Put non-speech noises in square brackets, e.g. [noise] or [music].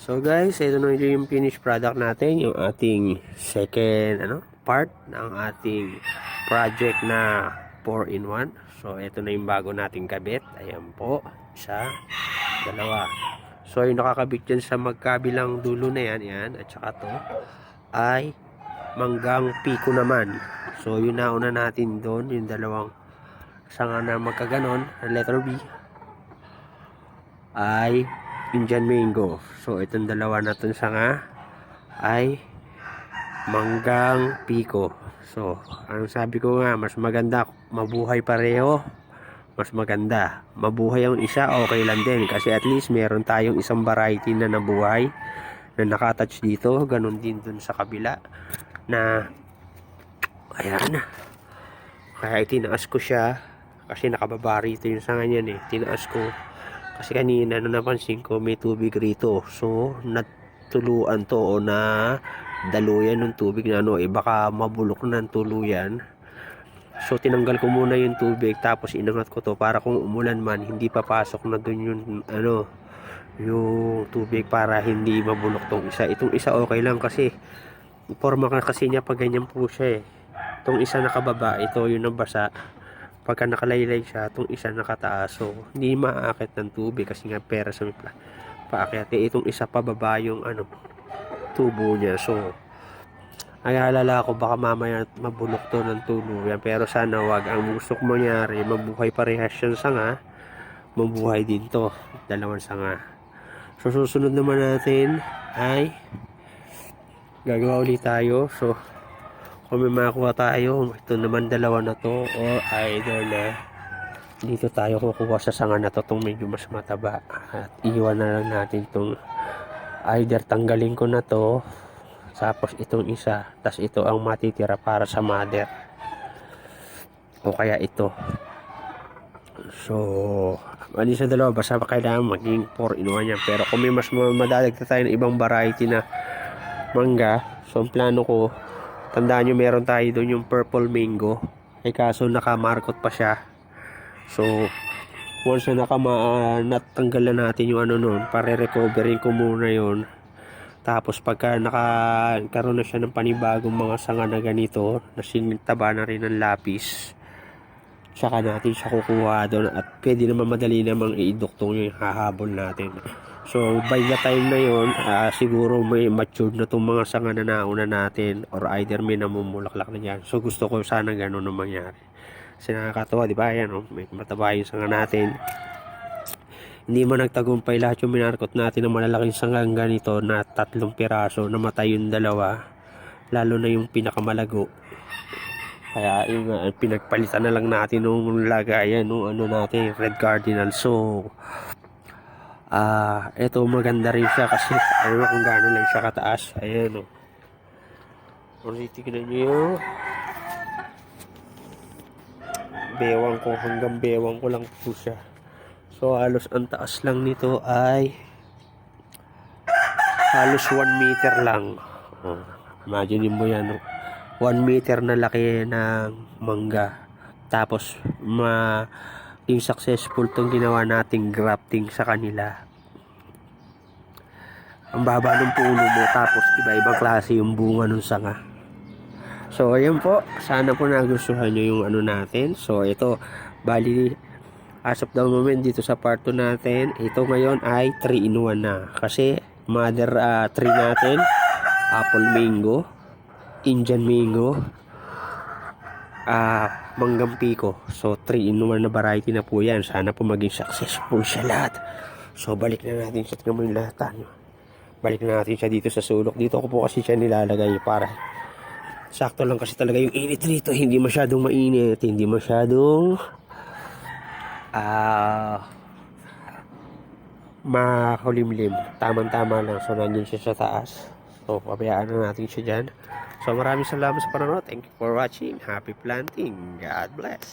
So guys, ito na yung finished product natin, yung ating second ano, part ng ating project na 4-in-1. So ito na yung bago nating kabit. Ayan po, isa, dalawa. So yung nakakabit dyan sa magkabilang dulo na yan, yan, at saka to, ay manggang piko naman. So yun nauna natin doon, yung dalawang sanga na magkaganon, letter B, ay Indian mango. So, itong dalawa na itong sanga ay manggang piko. So, ang sabi ko nga, mas maganda, mabuhay pareho. Mas maganda. Mabuhay ang isa, okay lang din. Kasi at least meron tayong isang variety na nabuhay na nakatouch dito. Ganon din dun sa kabila. Na, ayan na. Kaya itinaas ko siya. Kasi nakababa rito yung sanga niyan eh. Tinaas ko. Kasi kanina na napansin ko may tubig rito. So, natuluan to o na daluyan ng tubig na ano, eh baka mabulok na ng tuluyan. So, tinanggal ko muna yung tubig tapos inangat ko to para kung umulan man, hindi papasok na dun yung ano, yung tubig para hindi mabulok tong isa. Itong isa okay lang kasi forma ka kasi niya pag ganyan po siya eh. Itong isa nakababa, ito yung nabasa pagka nakalaylay siya, itong isa nakataas. So, hindi maaakit ng tubig kasi nga pera sa pa paakyat. Eh, itong isa pababa yung ano, tubo niya. So, ay alala ko baka mamaya mabulok to ng tuluyan. Pero sana wag ang gusto ko mangyari, mabuhay parehas yung sanga, mabuhay din to, dalawang sanga. So, susunod naman natin ay gagawa ulit tayo. So, kung may makuha tayo, ito naman dalawa na to. Or either na dito tayo kukuha sa sanga na to itong medyo mas mataba. At iwan na lang natin itong either tanggalin ko na to tapos itong isa tas ito ang matitira para sa mother. O kaya ito. So ano sa dalawa basta kailangan maging 4 in 1 yan. Pero kung may mas madadagdag tayo ng ibang variety na mangga so ang plano ko Tandaan nyo, meron tayo doon yung purple mango. Ay kaso nakamarkot pa siya. So, once na nakama, uh, natanggal na natin yung ano noon, pare-recovery ko muna yon Tapos pagka nakakaroon na siya ng panibagong mga sanga na ganito, na sinintaba na rin ng lapis, tsaka natin siya kukuha doon at pwede naman madali namang iduktong yung hahabol natin. So, by the time na yun, ah, siguro may matured na itong mga sanga na nauna natin or either may namumulaklak na dyan. So, gusto ko sana ganun ang mangyari. Kasi nakakatawa, di ba? Yan, oh, may mataba yung sanga natin. Hindi man nagtagumpay lahat yung minarkot natin ng malalaking sangang ganito na tatlong piraso, namatay yung dalawa. Lalo na yung pinakamalago. Kaya yung uh, pinagpalitan na lang natin nung lagayan nung ano natin, red cardinal. So, Ah, ito maganda rin siya kasi [laughs] ano kung gaano lang siya kataas. Ayan o. Oh. Kung titignan niyo bewang ko hanggang bewang ko lang po siya. So halos ang taas lang nito ay halos 1 meter lang. Oh, imagine mo yan. No? 1 meter na laki ng mangga. Tapos ma yung successful tong ginawa nating grafting sa kanila. Ang baba ng puno mo tapos iba-ibang klase yung bunga ng sanga. So, ayan po. Sana po nagustuhan nyo yung ano natin. So, ito, bali, as of the moment dito sa part 2 natin, ito ngayon ay 3 in 1 na. Kasi, mother uh, natin, apple mango, Indian mango, ah, manggang piko. So, 3 in 1 na variety na po yan. Sana po maging successful siya lahat. So, balik na natin siya. Tingnan mo yung lahat. Ano? Balik na natin siya dito sa sulok. Dito ko po kasi siya nilalagay para sakto lang kasi talaga yung init rito. Hindi masyadong mainit. Hindi masyadong ah makulimlim. Tamang-tama lang. So, nandun siya sa taas. So, pabayaan na natin siya dyan. So, maraming salamat sa panonood. Thank you for watching. Happy planting. God bless.